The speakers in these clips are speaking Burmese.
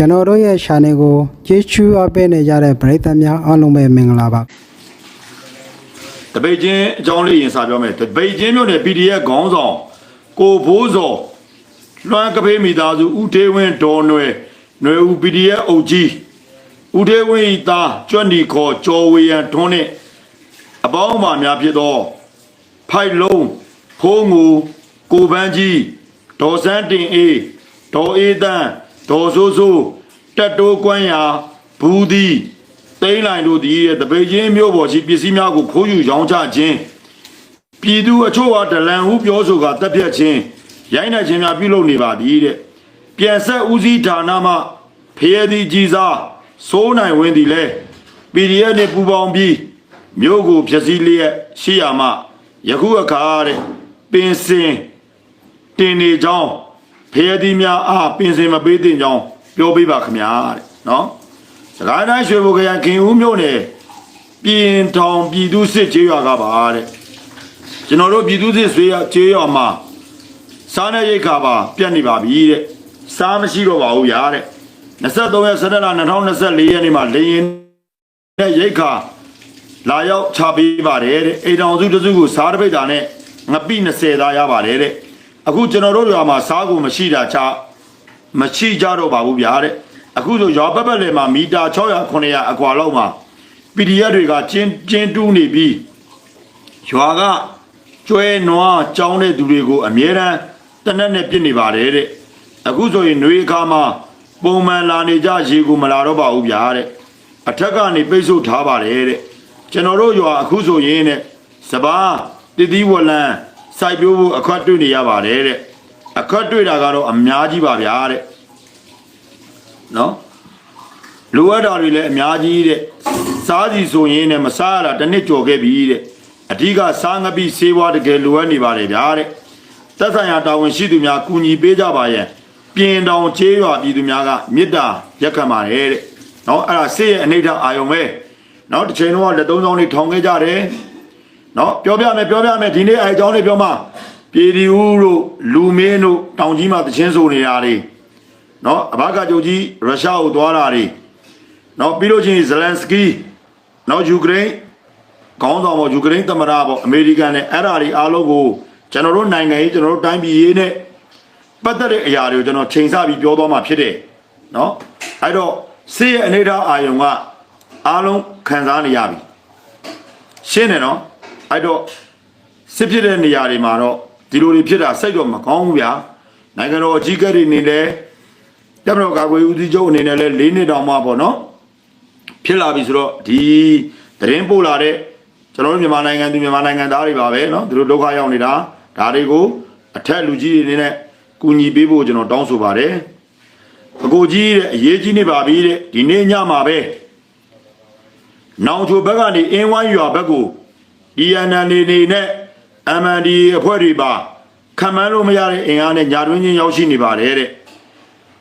ကျွန်တော်တို့ရဲ့ channel ကိုကြည့်ချူအပ်ပေးနေကြတဲ့ပရိသတ်များအားလုံးပဲမင်္ဂလာပါတပိတ်ချင်းအကြောင်းလေးရင်စာပြောမယ်တပိတ်ချင်းမြို့နယ် PDF ခေါင်းဆောင်ကိုဘိုးစောလွှမ်းကဖေးမိသားစုဦးထေးဝင်းဒေါ်နွယ်နွယ်ဦး PDF အုပ်ကြီးဦးထေးဝင်းဤသားကျွတ်နီခေါ်ကျော်ဝေရန်ထွန်းနဲ့အပေါင်းအပါများဖြစ်သောဖိုက်လုံးဖိုးငူကိုပန်းကြီးဒေါ်စန်းတင်အေးဒေါ်အေးတန်း ဒေါ်စိုးစိုးတက်တိုးကွမ်းရာဘူးသည်တိမ့်လိုက်တို့သည်တပိတ်ချင်းမျိုးပေါ်ရှိပစ္စည်းများကိုခိုးယူရောင်းချခြင်းပြည်သူအချို့ဟာဒလန်ဟုပြောဆိုကတပ်ဖြတ်ခြင်းရိုင်းနှက်ခြင်းများပြုလုပ်နေပါသည်တဲ့ပြန်ဆက်ဦးစီးဌာနမှဖျဲသည်ကြီးစားစိုးနိုင်ဝင်သည်လဲ PDF နဲ့ပူပေါင်းပြီးမြို့ကိုဖျက်ဆီးလျက်ရှိရမှယခုအခါတဲ့ပင်စင်တင်နေကြောင်း ဖျဲသည်များအားပင်စင်မပေးသင့်ကြောင်းပြောပေးပါခမညာတဲ့နော်စကိုင်းတိုင်းရွှေဘုခရိုင်ခင်ဦးမြို့နယ်ပြင်ထောင်ပြည်သူစစ်ကျေးရွာကပါတဲ့ကျွန်တော်တို့ပြည်သူစစ်ဆွေးရကျေးရွာမှာစားနေရိတ်ခါပါပြတ်နေပါပြီတဲ့စားမရှိတော့ပါဘူးဗျာတဲ့23ရက်17လ2024ရက်နေ့မှာလေရင်နဲ့ရိတ်ခါလာရောက်ချပေးပါတယ်တဲ့အိမ်တော်စုတစ်စုကိုစားတစ်ပိတ်တာနဲ့ငပိ20သားရပါတယ်တဲ့ အခုကျွန်တော်တို့ရွာမှာစားကိုမရှိတာချမရှိကြတော့ပါဘူးဗျာတဲ့အခုဆိုရွာပတ်ပတ်လည်မှာမီတာ600 900အကွာလောက်မှာ PDF တွေကကျင်းကျင်းတူးနေပြီးရွာကကျွဲနွားကြောင်းတဲ့သူတွေကိုအမြဲတမ်းတနက်နဲ့ပြစ်နေပါတယ်တဲ့အခုဆိုရင်ຫນွေအခါမှာပုံမှန်လာနေကြရေကိုမလာတော့ပါဘူးဗျာတဲ့အထက်ကနေပိတ်ဆို့ထားပါတယ်တဲ့ကျွန်တော်တို့ရွာအခုဆိုရင်တဲ့စပားတည်တည်ဝလန်း စိုက်ပျိုးဖို့အခွက်တွေ့နေရပါတယ်တဲ့အခက်တွေ့တာကတော့အများကြီးပါဗျာတဲ့နော်လိုအပ်တာတွေလည်းအများကြီးတဲ့စားစီဆိုရင်လည်းမစားရတာတစ်နှစ်ကျော်ခဲ့ပြီတဲ့အဓိကစားငပိဆေးဝါးတကယ်လိုအပ်နေပါတယ်ဗျာတဲ့သက်ဆိုင်ရာတာဝန်ရှိသူများကူညီပေးကြပါရဲ့ပြင်တောင်ချေးရွာပြည်သူများကမေတ္တာရက်ခံပါတယ်တဲ့နော်အဲ့ဒါဆေးရဲ့အနိဋ္ဌအာယုံပဲနော်တစ်ချိန်တော့လက်သုံးချောင်းလေးထောင်ခဲ့ကြတယ် နော်ပြောပြမယ်ပြောပြမယ်ဒီနေ့အဲအကြောင်းလေးပြောမှပြည်ဒီဦးတို့လူမင်းတို့တောင်ကြီးမှာတချင်းဆိုနေတာလေနော်အဘကကြုတ်ကြီးရုရှားကိုသွားတာတွေနော်ပြီးလို့ချင်းဇလန်စကီနော်ယူကရိန်းခေါင်းဆောင်ပေါ့ယူကရိန်းသမ္မတပေါ့အမေရိကန်နဲ့အဲ့ဓာတွေအားလုံးကိုကျွန်တော်တို့နိုင်ငံရေးကျွန်တော်တို့တိုင်းပြည်ရေးနဲ့ပတ်သက်တဲ့အရာတွေကိုကျွန်တော်ချိန်ဆပြီးပြောသွားမှာဖြစ်တယ်နော်အဲ့တော့ဆေးရဲ့အနေထားအာယုံကအားလုံးခံစားနေရပြီရှင်းတယ်နော် အဲ့တော့စစ်ဖြစ်တဲ့နေရာတွေမှာတော့ဒီလိုတွေဖြစ်တာစိတ်တော့မကောင်းဘူးဗျာနိုင်ငံတော်အကြီးအကဲတွေနေလဲ တက်မတော်ကာကွယ်ဦးစီးချုပ်အနေနဲ့လည်း၄နှစ်တောင်မှပေါ့နော်ဖြစ်လာပြီဆိုတော့ဒီသတင်းပို့လာတဲ့ကျွန်တော်တို့မြန်မာနိုင်ငံသူမြန်မာနိုင်ငံသားတွေပါပဲเนาะသူတို့ဒုက္ခရောက်နေတာဒါတွေကိုအထက်လူကြီးတွေအနေနဲ့ကူညီပေးဖို့ကျွန်တော်တောင်းဆိုပါတယ်အကိုကြီးတဲ့အရေးကြီးနေပါပြီတဲ့ဒီနေ့ညမှာပဲနောင်ချိုဘက်ကနေအင်းဝိုင်းရွာဘက်ကို ENN နေနေနဲ့ MND အဖွဲ့တွေပါခံမှန်းလို့မရတဲ့အင်အားနဲ့ညာတွင်းချင်းရောက်ရှိနေပါတယ်တဲ့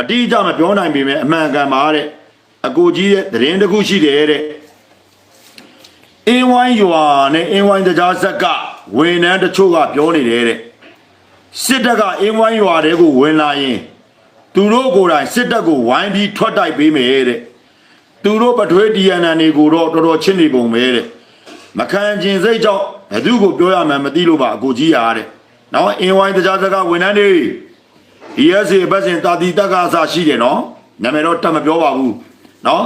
အတိအကျမပြောနိုင်ပေမဲ့အမှန်ကန်ပါတဲ့အကိုကြီးရဲ့သတင်းတစ်ခုရှိတယ်တဲ့အင်းဝိုင်းရွာနဲ့အင်းဝိုင်းတရားဆက်ကဝန်ထမ်းတချို့ကပြောနေတယ်တဲ့စစ်တပ်ကအင်းဝိုင်းရွာတဲကိုဝင်လာရင်သူတို့ကိုယ်တိုင်စစ်တပ်ကိုဝိုင်းပြီးထွက်တိုက်ပေးမယ်တဲ့သူတို့ပထွေး DNA တွေကိုတော့တော်တော်ချင်းနေပုံပဲတဲ့ မခံကျင်စိတ်ကြောင့်ဘယ်သူကိုပြောရမှန်းမသိလို့ပါအကိုကြီးရတဲ့နော်အင်းဝိုင်းတရားဆက်ကဝန်ထမ်းတွေ ESA ဘက်စင်တာတီတက်ကအစားရှိတယ်နော်နာမည်တော့တက်မပြောပါဘူးနော်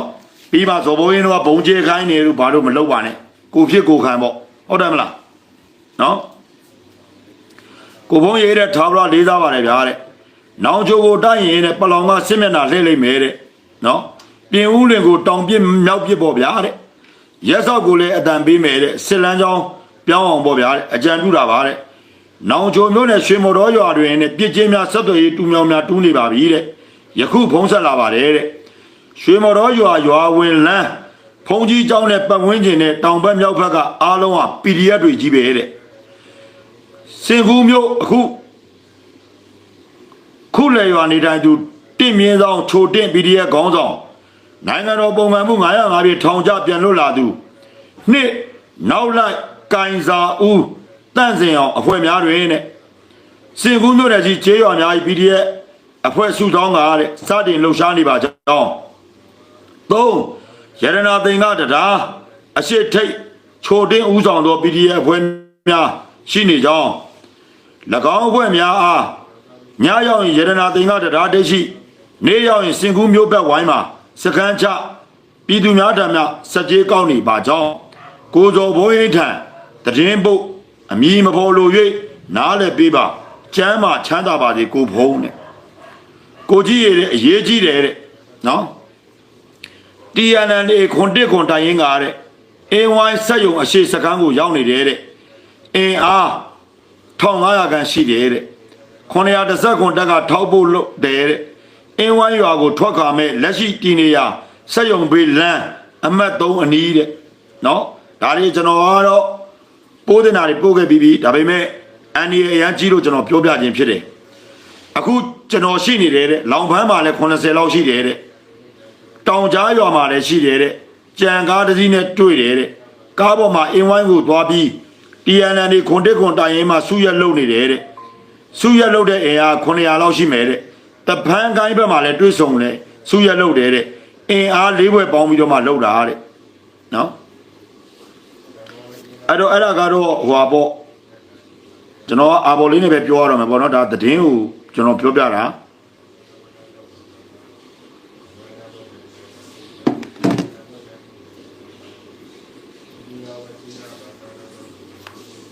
ပြီးမှဇော်ဘိုးရင်တို့ကဘုံကျဲခိုင်းနေလို့ဘာလို့မလုပ်ပါနဲ့ကိုဖြစ်ကိုခံပေါ့ဟုတ်တယ်မလားနော်ကိုဘုံရေးတဲ့ထားဘလာလေးစားပါတယ်ဗျာတဲ့နောင်ချိုကိုတိုက်ရင်တဲ့ပလောင်ကစစ်မျက်နှာလှည့်လိုက်မယ်တဲ့နော်ပြင်ဦးလင်ကိုတောင်ပြစ်မြောက်ပြစ်ပေါ့ဗျာတဲ့ ရက်စောက်ကိုလည်းအတန်ပေးမယ်တဲ့စစ်လန်းချောင်းပြောင်းအောင်ပေါ့ဗျာတဲ့အကြံပြုတာပါတဲ့နောင်ချိုမျိုးနဲ့ရွှေမော်တော်ရွာတွင်နဲ့ပြစ်ချင်းများဆက်သွယ်ရေးတူမြောင်များတူးနေပါပြီတဲ့ယခုဖုံးဆက်လာပါတယ်တဲ့ရွှေမော်တော်ရွာရွာဝင်လန်းဖုံးကြီးကျောင်းနဲ့ပတ်ဝန်းကျင်နဲ့တောင်ဘက်မြောက်ဘက်ကအားလုံးဟာ PDF တွေကြီးပဲတဲ့စင်ကူးမျိုးအခုခုလေရွာနေတိုင်းသူတင့်မြင်းဆောင်ချိုတင့် PDF ခေါင်းဆောင် နိုင်ငံတော်ပုံမှန်မှု905ပြည်ထောင်ချပြန်လွတ်လာသူနှစ်နောက်လိုက်ကင်စာဦးတန့်စင်အောင်အဖွဲ့များတွင်တဲ့စင်ကူးမြို့နယ်ကြီးကျေးရွာများကြီး PDF အဖွဲ့စုထောင်းကတဲ့စတင်လှုပ်ရှားနေပါကြောင်း၃ရတနာသိင်္ဂတရားအရှိထိတ်ချိုတင်းဦးဆောင်သော PDF အဖွဲ့များရှိနေကြောင်း၎င်းအဖွဲ့များအားညရောက်ရင်ရတနာသိင်္ဂတရားတိတ်ရှိ နေ့ရောက်ရင်စင်ကူးမျိုးဘက်ဝိုင်းမှာ စကန်းချပြည်သူများထံမှစက်ကြီးကောက်နေပါကြောင်းကိုဇော်ဘိုးရင်ထံတည်င်းပုတ်အမီမဖော်လို၍နားလည်းပေးပါကျမ်းမှာချမ်းသာပါစေကိုဖုံးတဲ့ကိုကြီးရတဲ့အရေးကြီးတယ်တဲ့နော် TNN ခွန်တစ်ခွန်တိုင်ရင်ကတဲ့အင်းဝိုင်းဆက်ယုံအရှိစကန်းကိုရောက်နေတယ်တဲ့အင်းအား1500ခန်းရှိတယ်တဲ့930ခွန်တက်ကထောက်ဖို့လို့တယ်တဲ့ အင်းဝိုင်းရွာကိုထွက်ခါမဲ့လက်ရှိတည်နေရဆက်ယုံဘေးလန်းအမတ်3အနီးတဲ့နော်ဒါလေးကျွန်တော်ကတော့ပိုးတင်တာတွေပို့ခဲ့ပြီးပြီဒါပေမဲ့အန်ဒီအရန်ကြီးလို့ကျွန်တော်ပြောပြခြင်းဖြစ်တယ်အခုကျွန်တော်ရှိနေတယ်တဲ့လောင်ဖန်းမှာလည်း80လောက်ရှိတယ်တဲ့တောင်ကြားရွာမှာလည်းရှိတယ်တဲ့ကြံကားတစ်စီးနဲ့တွေ့တယ်တဲ့ကားပေါ်မှာအင်းဝိုင်းကိုသွားပြီး TNN တွေခွန်တက်ခွန်တိုင်ရင်မှာစုရက်လုံနေတယ်တဲ့စုရက်လုံတဲ့အင်အား900လောက်ရှိမယ်တဲ့ တပန်းကိုင်းဘက်မှာလည်းတွေ့ဆုံတယ်စုရက်လုံတယ်တဲ့အင်အား၄ဘွဲပေါင်းပြီးတော့မှလုံတာတဲ့နော်အဲ့တော့အဲ့ဒါကတော့ဟိုပါပေါ့ကျွန်တော်ကအာဘော်လေးနဲ့ပဲပြောရတော့မယ်ပေါ့နော်ဒါသတင်းကိုကျွန်တော်ပြောပြတာ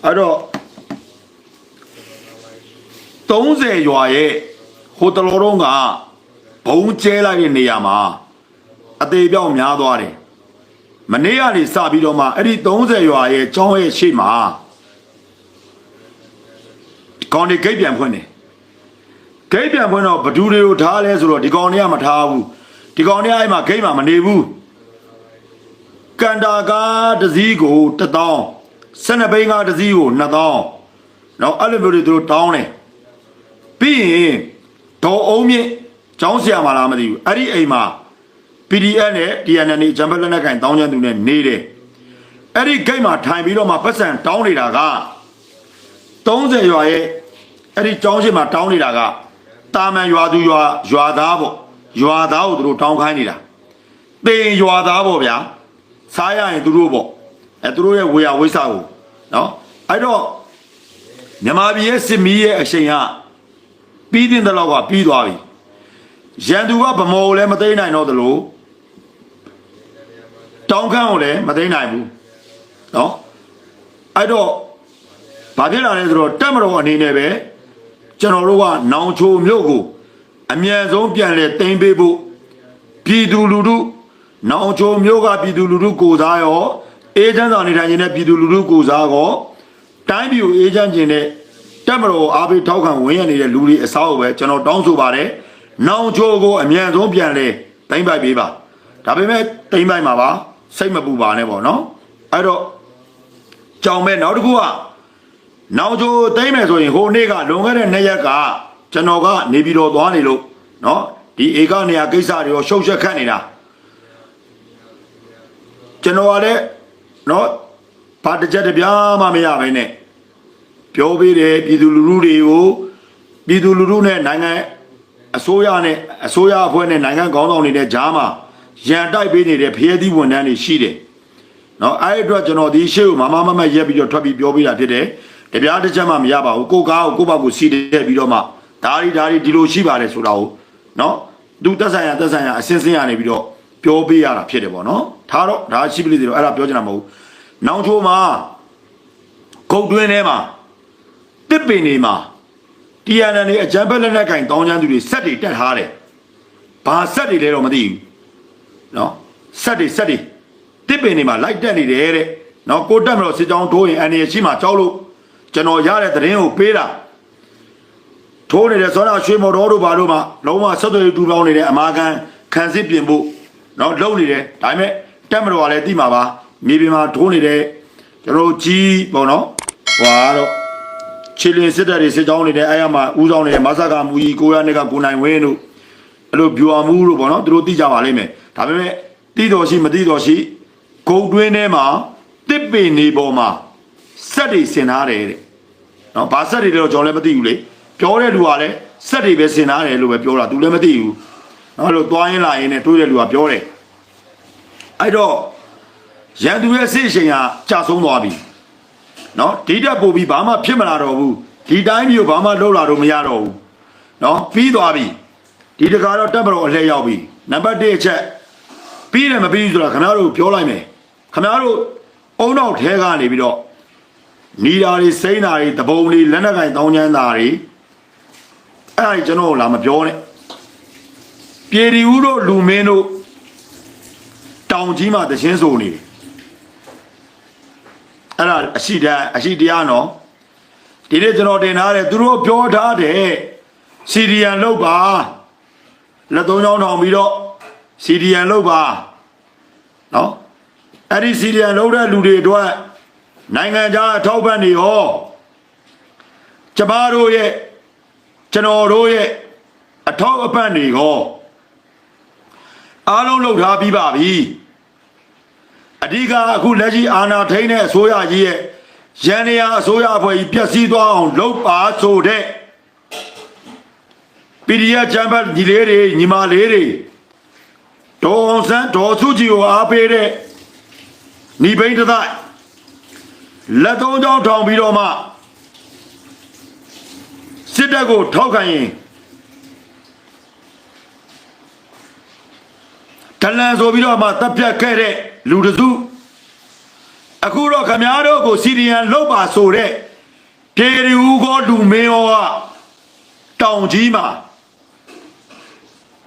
အဲ့တော့30ရွာရဲ့ ဟိုတလောတော့ကဘုံကျဲလိုက်တဲ့နေရာမှာအသေးပြောက်များသွားတယ်မနေ့ကနေစပြီးတော့မှအဲ့ဒီ30ရွာရဲ့ကျောင်းရဲ့ရှေ့မှာကောင်တွေဂိတ်ပြန်ဖွင့်တယ်ဂိတ်ပြန်ဖွင့်တော့ဘဒူတွေကိုထားလဲဆိုတော့ဒီကောင်တွေကမထားဘူးဒီကောင်တွေကအဲ့မှာဂိတ်မှာမနေဘူးကန်တာကားတစ်စီးကို1000ဆနဘိန်းကားတစ်စီးကို2000နောက်အဲ့လိုမျိုးတွေသူတို့တောင်းတယ်ပြီးရင် ဒေါ်အုံးမြင့်ကျောင်းဆရာမလားမသိဘူးအဲ့ဒီအိမ်မှာ PDF နဲ့ TNN နဲ့ဂျမ်ဘက်လက်နက်ကင်တောင်းချမ်းသူနဲ့နေတယ်အဲ့ဒီဂိတ်မှာထိုင်ပြီးတော့မှပတ်စံတောင်းနေတာက30ရွာရဲ့အဲ့ဒီကျောင်းရှိမှာတောင်းနေတာကတာမန်ရွာသူရွာရွာသားပေါ့ရွာသားကိုသူတို့တောင်းခိုင်းနေတာတင်ရွာသားပေါ့ဗျာစားရရင်သူတို့ပေါ့အဲသူတို့ရဲ့ဝေယဝိဆာကိုနော်အဲ့တော့မြန်မာပြည်ရဲ့စစ်မီးရဲ့အရှိန်က ပြီးတဲ့တော့ကပြီးသွားပြီရန်သူကဗမော်ကိုလည်းမသိနိုင်တော့သလိုတောင်းခမ်းကိုလည်းမသိနိုင်ဘူးနော်အဲ့တော့ဘာဖြစ်လာလဲဆိုတော့တက်မတော်အနေနဲ့ပဲကျွန်တော်တို့ကနောင်ချိုမြို့ကိုအမြန်ဆုံးပြန်လဲတင်ပေးဖို့ပြည်သူလူထုနောင်ချိုမျိုးကပြည်သူလူထုကိုစားရောအေဂျင့်ဆောင်နေထိုင်နေတဲ့ပြည်သူလူထုကိုစားကောတိုင်းပြည်ကိုအေဂျင့်ကျင်တဲ့ တက်မတော်အားပေးထောက်ခံဝင်ရနေတဲ့လူတွေအစားကိုပဲကျွန်တော်တောင်းဆိုပါတယ်။နောင်ချိုကိုအမြန်ဆုံးပြန်လဲတိုင်းပိုက်ပေးပါ။ဒါပေမဲ့တိုင်းပိုက်မှာပါစိတ်မပူပါနဲ့ပေါ့နော်။အဲ့တော့ကြောင်မဲ့နောက်တစ်ခုကနောင်ချိုတိုင်းမယ်ဆိုရင်ဟိုနေ့ကလွန်ခဲ့တဲ့၂ရက်ကကျွန်တော်ကနေပြည်တော်သွားနေလို့နော်ဒီဧကနေရာကိစ္စတွေရောရှုပ်ရှက်ခတ်နေတာကျွန်တော်ကလည်းနော်ဘာတစ်ချက်တစ်ပြားမှမရဘဲနဲ့ ပြောပေးတယ်ပြည်သူလူထုတွေကိုပြည်သူလူထုနဲ့နိုင်ငံအစိုးရနဲ့အစိုးရအဖွဲ့နဲ့နိုင်ငံခေါင်းဆောင်တွေနဲ့ကြားမှာရန်တိုက်ပေးနေတဲ့ဖျဲသီးဝန်ထမ်းတွေရှိတယ်။နော်အဲ့အတွက်ကျွန်တော်ဒီရှေ့ကိုမမမမရက်ပြီးတော့ထွက်ပြီးပြောပေးတာဖြစ်တယ်။တပြားတစ်ချက်မှမရပါဘူး။ကိုကားကိုကိုပေါ့ကိုစီတဲ့ပြီးတော့မှဒါရီဒါရီဒီလိုရှိပါတယ်ဆိုတာကိုနော်သူသက်ဆိုင်ရာသက်ဆိုင်ရာအစင်းစင်းရနေပြီးတော့ပြောပေးရတာဖြစ်တယ်ပေါ့နော်။ဒါတော့ဒါရှိပလိသေးတော့အဲ့ဒါပြောချင်တာမဟုတ်ဘူး။နောင်ချိုးမှာကုတ်တွင်းထဲမှာ တစ်ပင်တွေမှာတရားနန်တွေအကြမ်းဖက်လက်နက်ကင်တောင်းချမ်းသူတွေစက်တွေတက်ထားတယ်ဘာစက်တွေလဲတော့မသိဘူးနော်စက်တွေစက်တွေတစ်ပင်တွေမှာလိုက်တက်နေတယ်တဲ့နော်ကိုတက်မလို့စစ်ကြောင်းထိုးရင်အန်ရရှိမှကြောက်လို့ကျွန်တော်ရတဲ့သတင်းကိုပေးတာထိုးနေတဲ့စောနာရွှေမော်တော်တို့ဘာတို့မှလုံးဝဆက်သွယ်တူပေါင်းနေတဲ့အမာခံခံစစ်ပြင်ဖို့နော်လုံနေတယ်ဒါပေမဲ့တက်မတော်ကလည်းတိမှာပါမြေပြင်မှာထိုးနေတဲ့ကျွန်တော်တို့ကြီးပေါ့နော်ဟွာတော့ ချီလင်စစ်တပ်တွေစစ်ကြောင်းနေတဲ့အဲ့ရမှာဦးဆောင်နေတဲ့မဆာကမူကြီးကိုရနဲ့ကကိုနိုင်ဝင်းတို့အဲ့လိုဗျူဟာမူတို့ပေါ့နော်သူတို့သိကြပါလိမ့်မယ်ဒါပေမဲ့တိတော်ရှိမတိတော်ရှိဂုတ်တွင်းထဲမှာတစ်ပင်နေပေါ်မှာစက်တွေဆင်ထားတယ်တဲ့နော်ဘာစက်တွေလဲတော့ကျွန်တော်လည်းမသိဘူးလေပြောတဲ့လူကလည်းစက်တွေပဲစင်ထားတယ်လို့ပဲပြောတာ तू လည်းမသိဘူးနော်လို့သွားရင်လာရင်နဲ့တွေးတဲ့လူကပြောတယ်အဲ့တော့ရန်သူရဲ့စိတ်အချိန်ဟာကြာဆုံးသွားပြီ နော်ဒီတက်ပို့ပြီးဘာမှဖြစ်မလာတော့ဘူးဒီတိုင်းမျိုးဘာမှလှုပ်လာတော့မရတော့ဘူးနော်ပြီးသွားပြီဒီတကားတော့တက်မတော်အလှည့်ရောက်ပြီနံပါတ်1အချက်ပြီးတယ်မပြီးဘူးဆိုတာခင်ဗျားတို့ပြောလိုက်မယ်ခင်ဗျားတို့အုံနောက်ထဲကနေပြီးတော့နီတာတွေစိမ့်တာတွေတပုံတွေလက်နက်ကင်တောင်းချမ်းတာတွေအဲ့ဒါကြီးကျွန်တော်တို့လာမပြောနဲ့ပြေဒီဦးတို့လူမင်းတို့တောင်ကြီးမှာတခြင်းဆိုနေတယ် အဲ့ဒါအရှိတန်းအရှိတရားနော်ဒီနေ့ကျွန်တော်တင်ထားတယ်သူတို့ပြောထားတယ်စီရီယန်လောက်ပါလက်သုံးချောင်းထောင်ပြီးတော့စီရီယန်လောက်ပါနော်အဲ့ဒီစီရီယန်လောက်တဲ့လူတွေအတွက်နိုင်ငံခြားအထောက်ပံ့တွေဟောကျမတို့ရဲ့ကျွန်တော်တို့ရဲ့အထောက်အပံ့တွေဟောအားလုံးလုပ်ထားပြီးပါပြီ အဓိကအခုလက်ရှိအာဏာထိန်းတဲ့အစိုးရကြီးရဲ့ရန်နေရအစိုးရအဖွဲ့ကြီးပြက်စီးသွားအောင်လုပ်ပါဆိုတဲ့ PDF ချမ်းပတ်ညီလေးတွေညီမလေးတွေဒေါ်အောင်ဆန်းဒေါ်စုကြည်ကိုအားပေးတဲ့ညီဘိန်းတစ်သက်လက်သုံးချောင်းထောင်ပြီးတော့မှစစ်တပ်ကိုထောက်ခံရင်တလန်ဆိုပြီးတော့မှတပ်ဖြတ်ခဲ့တဲ့ လူတစ်စုအခုတော့ခမားတို့ကိုစီရီယန်လုတ်ပါဆိုတဲ့ပြေရီဦးကောလူမင်းရောကတောင်ကြီးမှာ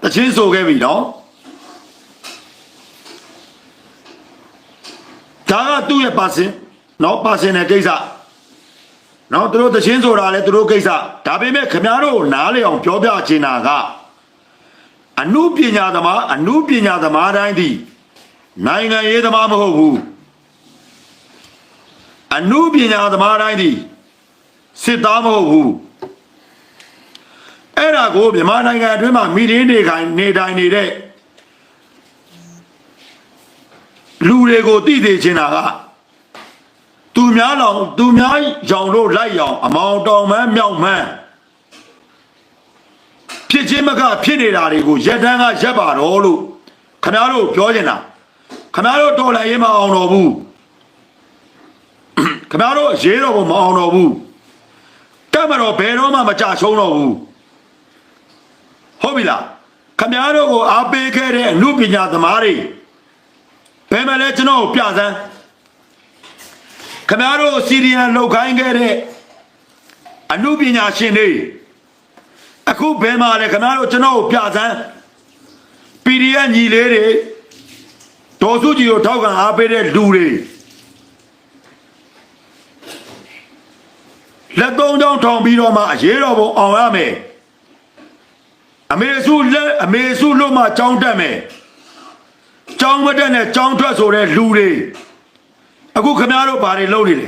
တချင်းဆိုခဲ့ပြီနော်ဒါကသူ့ရဲ့ပါစင်နော်ပါစင်တဲ့ကိစ္စနော်သူတို့တချင်းဆိုတာလဲသူတို့ကိစ္စဒါပေမဲ့ခမည်းတော်နားလေအောင်ပြောပြချင်တာကအနုပညာသမားအနုပညာသမားတိုင်းသည် နိုင်ငံရေးသမားမဟုတ်ဘူးအနုပညာသမားတိုင်းသည်စစ်သားမဟုတ်ဘူးအဲ့ဒါကိုမြန်မာနိုင်ငံအတွင်းမှာမိရင်းနေခိုင်နေတိုင်းနေတဲ့လူတွေကိုတည်တည်ချင်တာကသူများလောင်သူများရောင်လို့လိုက်ရောင်အမောင်တောင်မန်းမြောက်မန်းဖြစ်ချင်းမကဖြစ်နေတာတွေကိုရက်တန်းကရက်ပါတော့လို့ခမားတို့ပြောချင်တာ ခမားတို့တော်လည်းရေးမအောင်တော့ဘူးခမားတို့ရေးတော့မအောင်တော့ဘူးတက်မတော်ဘယ်တော့မှမကြရှုံးတော့ဘူးဟုတ်ပြီလားခမည်းတော်ကိုအားပေးခဲ့တဲ့အမှုပညာသမားတွေဘယ်မှာလဲကျွန်တော်ကိုပြစမ်းခမည်းတော်စီရီယန်လောက်ခိုင်းခဲ့တဲ့အမှုပညာရှင်တွေအခုဘယ်မှာလဲခမည်းတော်ကျွန်တော်ကိုပြစမ်း PDF ညီလေးတွေ ဒေါ်စုကြည်ကိုထောက်ခံအားပေးတဲ့လူတွေလက်သုံးချောင်းထောင်ပြီးတော့မှအရေးတော်ပုံအောင်ရမယ်အမေစုလက်အမေစုလို့မှကြောင်းတက်မယ်ကြောင်းမတက်နဲ့ကြောင်းထွက်ဆိုတဲ့လူတွေအခုခမားတို့ဘာတွေလုပ်နေလဲ